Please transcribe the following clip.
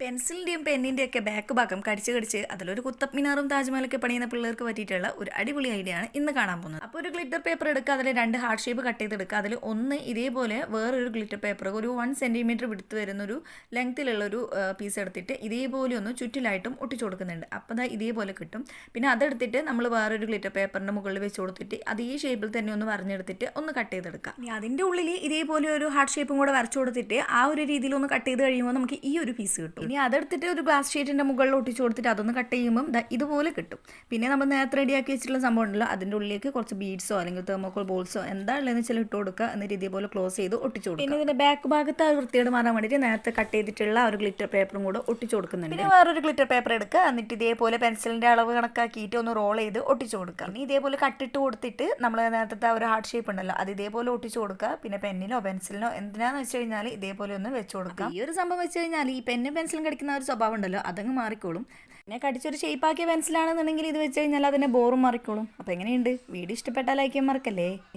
പെൻസിലിന്റെയും പെന്നിന്റെയും ഒക്കെ ബാക്ക് ഭാഗം കടിച്ച് കടിച്ച് അതിലൊരു കുത്തബ് മിനാറും താജ്മഹലൊക്കെ പണിയുന്ന പിള്ളേർക്ക് പറ്റിയിട്ടുള്ള ഒരു അടിപൊളി ഐഡിയ ആണ് ഇന്ന് കാണാൻ പോകുന്നത്. അപ്പോൾ ഒരു ഗ്ലിറ്റർ പേപ്പർ എടുക്കുക അതിൽ രണ്ട് ഹാർഡ് ഷേപ്പ് കട്ട് ചെയ്തെടുക്കുക അതിൽ ഒന്ന് ഇതേപോലെ വേറൊരു ഗ്ലിറ്റർ പേപ്പർ ഒരു വൺ സെന്റിമീറ്റർ വിടുത്ത് വരുന്ന ഒരു ലെങ്ത്തിലുള്ള ഒരു പീസ് എടുത്തിട്ട് ഇതേപോലെ ഒന്ന് ചുറ്റിലായിട്ടും ഒട്ടിച്ചു കൊടുക്കുന്നുണ്ട്. അപ്പോൾ ദാ ഇതേപോലെ കിട്ടും. പിന്നെ അതെടുത്തിട്ട് നമ്മൾ വേറൊരു ഗ്ലിറ്റർ പേപ്പറിന്റെ മുകളിൽ വെച്ച് കൊടുത്തിട്ട് അത് ഈ ഷേപ്പിൽ തന്നെ ഒന്ന് വരഞ്ഞെടുത്തിട്ട് ഒന്ന് കട്ട് ചെയ്തെടുക്കാം ഇനി അതിന്റെ ഉള്ളിൽ ഇതേപോലെ ഒരു ഹാർട്ട് ഷേപ്പും കൂടെ വരച്ചു കൊടുത്തിട്ട് ആ ഒരു രീതിയിൽ ഒന്ന് കട്ട് ചെയ്ത് കഴിയുമ്പോൾ നമുക്ക് ഈ ഒരു പീസ് കിട്ടും. ഇനി അതെടുത്തിട്ട് ഒരു ഗ്ലാസ് ഷീറ്റിന്റെ മുകളിൽ ഒട്ടിച്ച് കൊടുത്തിട്ട് അതൊന്ന് കട്ട് ചെയ്യുമ്പം ഇതുപോലെ കിട്ടും. പിന്നെ നമ്മൾ നേരത്തെ റെഡിയാക്കി വെച്ചിട്ടുള്ള സംഭവം ഉണ്ടല്ലോ അതിന്റെ ഉള്ളിലേക്ക് കുറച്ച് ബീഡ്സോ അല്ലെങ്കിൽ തെർമോക്കോൾ ബോൾസോ എന്താ ഉള്ളതെന്ന് വെച്ചാൽ ഇട്ട് കൊടുക്കുക എന്നിട്ട് ഇതേപോലെ ക്ലോസ് ചെയ്ത് ഒട്ടിച്ചു കൊടുക്കുക. പിന്നെ ഇതിന്റെ ബാക്ക് ഭാഗത്ത് ആ വൃത്തിയോട് മാറാൻ വേണ്ടിയിട്ട് നേരത്തെ കട്ട് ചെയ്തിട്ടുള്ള ഒരു ഗ്ലിറ്റർ പേപ്പറും കൂടെ ഒട്ടിച്ചു കൊടുക്കുന്നുണ്ട്. പിന്നെ വേറൊരു ഗ്ലിറ്റർ പേപ്പർ എടുക്കുക എന്നിട്ട് ഇതേപോലെ പെൻസിലിന്റെ അളവ് കണക്കാക്കിയിട്ട് ഒന്ന് റോൾ ചെയ്ത് ഒട്ടിച്ചു കൊടുക്കുക. ഇനി ഇതേപോലെ കട്ടിട്ട് കൊടുത്തിട്ട് നമ്മൾ നേരത്തെ ആ ഒരു ഹാർട്ട് ഷേപ്പ് ഉണ്ടല്ലോ അത് ഇതേപോലെ ഒട്ടിച്ചു കൊടുക്കുക. പിന്നെ പെന്നിലോ പെൻസിലിനോ എന്തിനാന്ന് വെച്ച് കഴിഞ്ഞാൽ ഇതേപോലെ ഒന്ന് വെച്ച് കൊടുക്കുക. ഈ ഒരു സംഭവം വെച്ച് കഴിഞ്ഞാൽ ഈ പെന്നും പെൻസിലും കടിക്കുന്ന ഒരു സ്വഭാവം ഉണ്ടല്ലോ അതങ്ങ് മാറിക്കോളും. പിന്നെ കടിച്ചൊരു ഷേപ്പാക്കിയ പെൻസിലാണെന്നുണ്ടെങ്കിൽ ഇത് വെച്ച് കഴിഞ്ഞാൽ അതിന്റെ ബോറും മാറിക്കോളും. അപ്പോൾ എങ്ങനെയുണ്ട്? വീഡിയോ ഇഷ്ടപ്പെട്ടാൽ ലൈക്ക് ചെയ്യാൻ മറക്കല്ലേ?